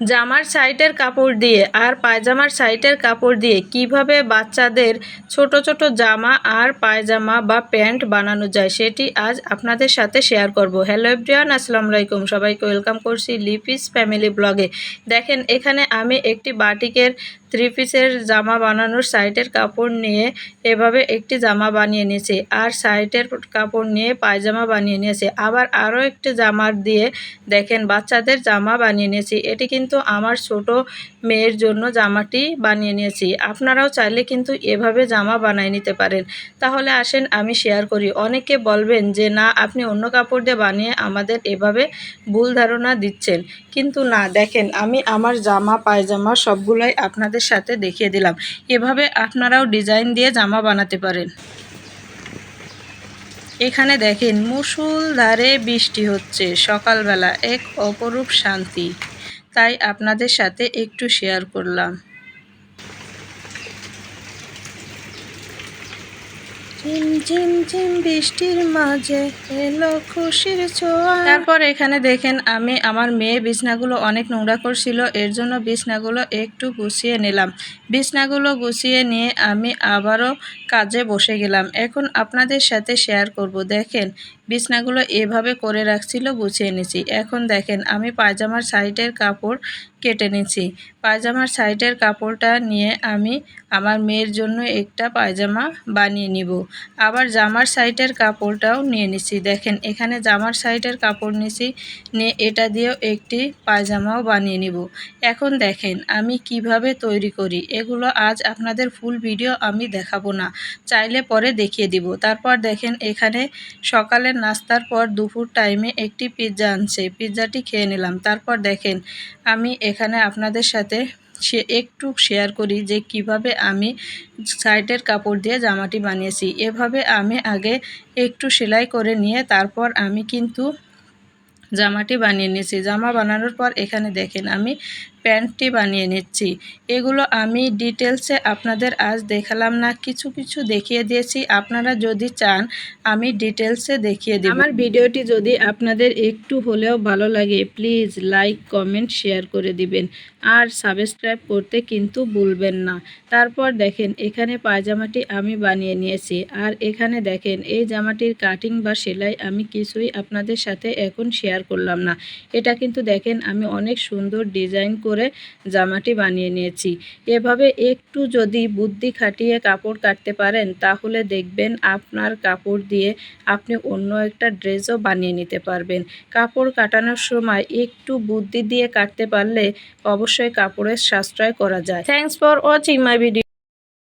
জামার সাইটের কাপড় দিয়ে আর পায়জামার সাইটের কাপড় দিয়ে কীভাবে বাচ্চাদের ছোট ছোট জামা আর পায়জামা বা প্যান্ট বানানো যায় সেটি আজ আপনাদের সাথে শেয়ার করব। হ্যালো এভরিওয়ান, আসসালামু আলাইকুম। সবাইকে ওয়েলকাম করছি লিপিস ফ্যামিলি ব্লগে। দেখেন, এখানে আমি একটি বাটিকের থ্রি পিসের জামা বানানোর সাইটের কাপড় নিয়ে এভাবে একটি জামা বানিয়ে নিয়েছি আর সাইটের কাপড় নিয়ে পায়জামা বানিয়ে নিয়েছি। আবার আরও একটি জামার দিয়ে দেখেন, বাচ্চাদের জামা বানিয়ে নিয়েছি। এটি কিন্তু আমার ছোট মেয়ের জন্য জামাটি বানিয়ে নিয়েছি। আপনারাও চাইলে কিন্তু এভাবে জামা বানিয়ে নিতে পারেন। তাহলে আসেন, আমি শেয়ার করি। অনেকে বলবেন যে, না, আপনি অন্য কাপড় দিয়ে বানিয়ে আমাদের এভাবে ভুল ধারণা দিচ্ছেন। কিন্তু না, দেখেন, আমি আমার জামা, পায়জামা সবগুলোই আপনাদের সাথে দেখিয়ে দিলাম। এভাবে আপনারাও ডিজাইন দিয়ে জামা বানাতে পারেন। এখানে দেখেন মুসুলধারে বৃষ্টি হচ্ছে। সকালবেলা এক অপরূপ শান্তি। তাই আপনাদের সাথে একটু শেয়ার করলাম। ঝিম ঝিম ঝিম বৃষ্টির মাঝে এলো খুশির ছোঁয়া। তারপর এখানে দেখেন আমি আমার মেয়ে বিছনাগুলো অনেক নোংরা করছিল এর জন্য বিছনাগুলো একটু গুছিয়ে নিলাম। বিছনাগুলো গুছিয়ে নিয়ে আমি আবারও কাজে বসে গেলাম। এখন আপনাদের সাথে শেয়ার করব। দেখেন বিছনাগুলো এভাবে করে রাখছিল, গুছিয়ে নিছি। এখন দেখেন, আমি পায়জামার সাইডের কাপড় কেটে নিছি। পায়জামার সাইডের কাপড়টা নিয়ে আমি আমার মেয়ের জন্য একটা পায়জামা বানিয়ে নিব। আবার জামার সাইডের কাপড়টাও নিয়ে নিছি। দেখেন, এখানে জামার সাইডের কাপড় নিছি, নিয়ে এটা দিয়েও একটি পায়জামাও বানিয়ে নিব। এখন দেখেন, আমি কীভাবে তৈরি করি? এগুলো আজ আপনাদের ফুল ভিডিও আমি দেখাবো না। চাইলে পরে দেখিয়ে দিব। তারপর দেখেন, এখানে সকালের নাস্তার পর দুপুর টাইমে একটি পিৎজা আনছে। পিৎজাটি খেয়ে নিলাম। তারপর দেখেন, আমি এখানে আপনাদের সাথে সে একটু শেয়ার করি যে কীভাবে আমি সাইডের কাপড় দিয়ে জামাটি বানিয়েছি। এভাবে আমি আগে একটু সেলাই করে নিয়ে তারপর আমি কিন্তু জামাটি বানিয়ে নিয়েছি। জামা বানানোর পর এখানে দেখেন, আমি প্যান্টটি বানিয়ে নিচ্ছি। এগুলো আমি ডিটেলসে আপনাদের আজ দেখালাম না, কিছু কিছু দেখিয়ে দিয়েছি। আপনারা যদি চান, আমি ডিটেলসে দেখিয়ে দিই আমার ভিডিওটি যদি আপনাদের একটু হলেও ভালো লাগে, প্লিজ লাইক, কমেন্ট, শেয়ার করে দিবেন। আর সাবস্ক্রাইব করতে কিন্তু ভুলবেন না। তারপর দেখেন, এখানে পায়জামাটি আমি বানিয়ে নিয়েছি। আর এখানে দেখেন, এই জামাটির কাটিং বা সেলাই আমি কিছুই আপনাদের সাথে এখন শেয়ার করলাম না। এটা কিন্তু দেখেন, আমি অনেক সুন্দর ডিজাইন করে করে জামাটি বানিয়ে নিয়েছি। এভাবে একটু যদি বুদ্ধি খাটিয়ে কাপড় কাটতে পারেন, তাহলে দেখবেন আপনার কাপড় দিয়ে আপনি অন্য একটা ড্রেসও বানিয়ে নিতে পারবেন। কাপড় কাটানোর সময় একটু বুদ্ধি দিয়ে কাটতে পারলে অবশ্যই কাপড়ের সাশ্রয় করা যায়। Thanks for watching my video